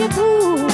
you cool.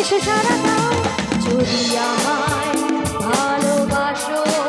এসে সারা যদি আমায় ভালোবাসো